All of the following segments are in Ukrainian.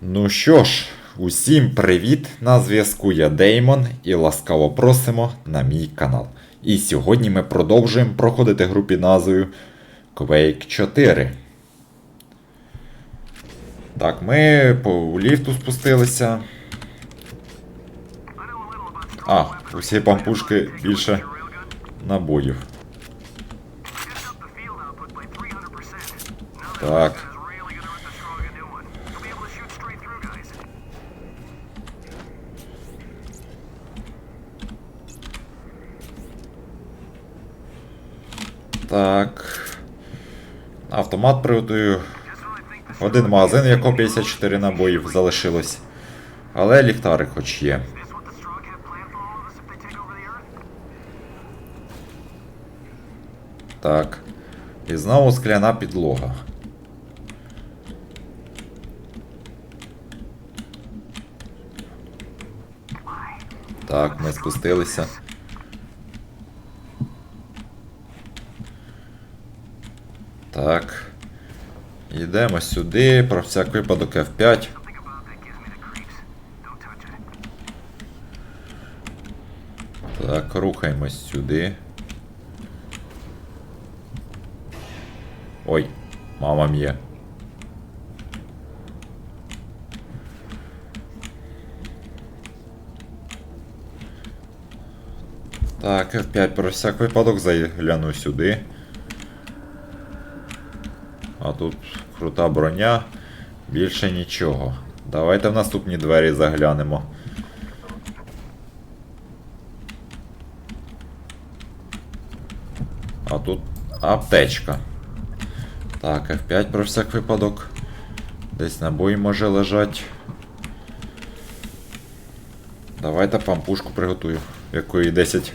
Ну що ж, усім привіт! На зв'язку я Деймон і ласкаво просимо на мій канал. І сьогодні ми продовжуємо проходити гру під назвою Quake 4. Так, ми по ліфту спустилися. А, усі пампушки більше набоїв. Так. Так. Автомат приготую. Один магазин, якого 54 набоїв залишилось. Але ліхтарик хоч є. Так. І знову скляна підлога. Так, ми спустилися. Так. Йдемо сюди, про всяк випадок F5. Так, рухаємось сюди. Ой, мама м'є. Так, F5 про всяк випадок загляну сюди. А тут крута броня. Більше нічого. Давайте в наступні двері заглянемо. А тут аптечка. Так, F5 про всяк випадок. Десь набої може лежать. Давайте пампушку приготую, якої 10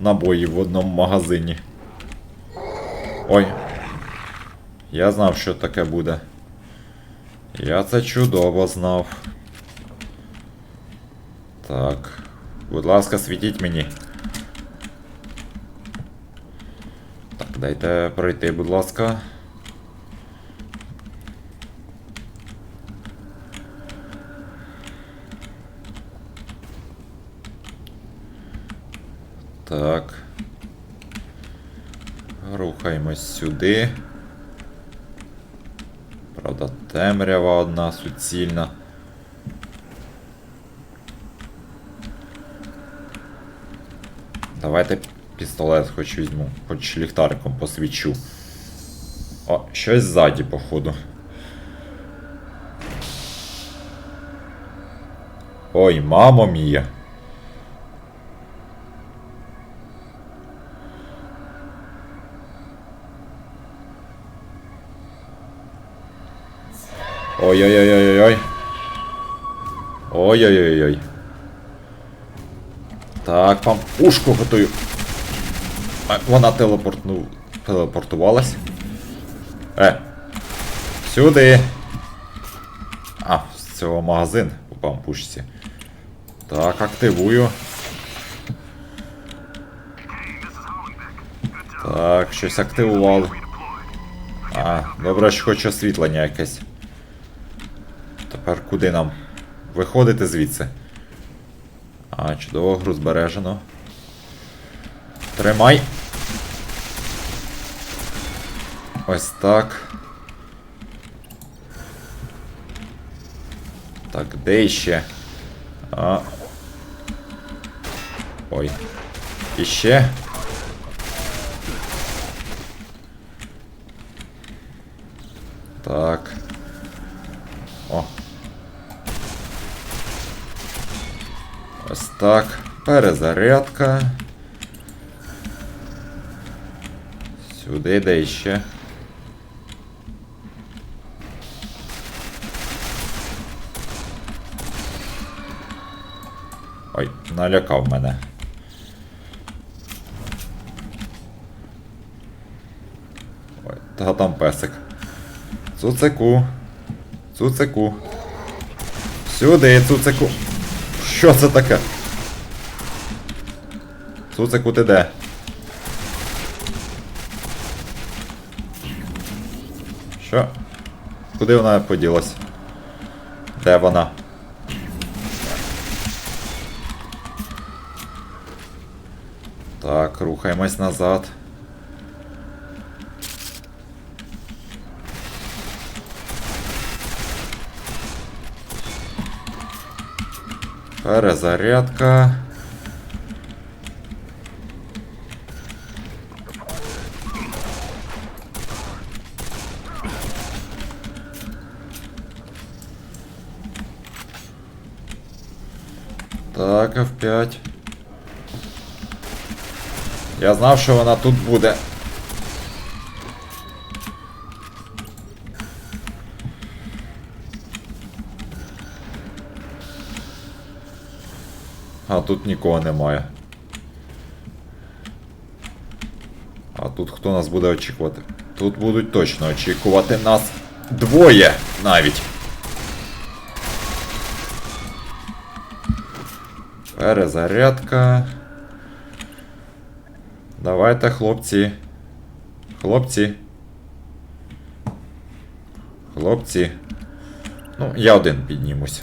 набоїв в одному магазині. Ой. Я знав, що таке буде. Я це чудово знав. Так. Будь ласка, світіть мені. Так, дайте пройти, будь ласка. Так. Рухаємось сюди. Правда, темрява одна суцільна. Давайте пістолет хоч візьму, хоч ліхтариком посвічу. О, щось ззаді, походу. Ой, мамо мія. Ой-ой-ой-ой-ой. Ой-ой-ой-ой. Так, пампушку готую. А, Вона телепортну... телепортувалась. Е. Сюди. А, з цього магазин у пампушці. Так, активую. Так, щось активували. А, добре, що хоч освітлення якесь. Тепер куди нам? Виходити звідси. А, чудово, гру збережено. Тримай. Ось так. Так, де ще? А. Ой. І ще. Так. О. Ось так. Перезарядка. Сюди де ще. Ой, налякав мене. Ой, та там песик. Цуцику. Цуцику. Сюди, цуцику. Що це таке? Цуцику ти де? Що? Куди вона поділась? Де вона? Так, рухаємось назад. Перезарядка. Так, F5. Я знав, що вона тут буде. А тут нікого немає. А тут хто нас буде очікувати? Тут будуть точно очікувати нас двоє навіть. Перезарядка. Давайте, хлопці. Хлопці. Хлопці. Ну, я один піднімусь.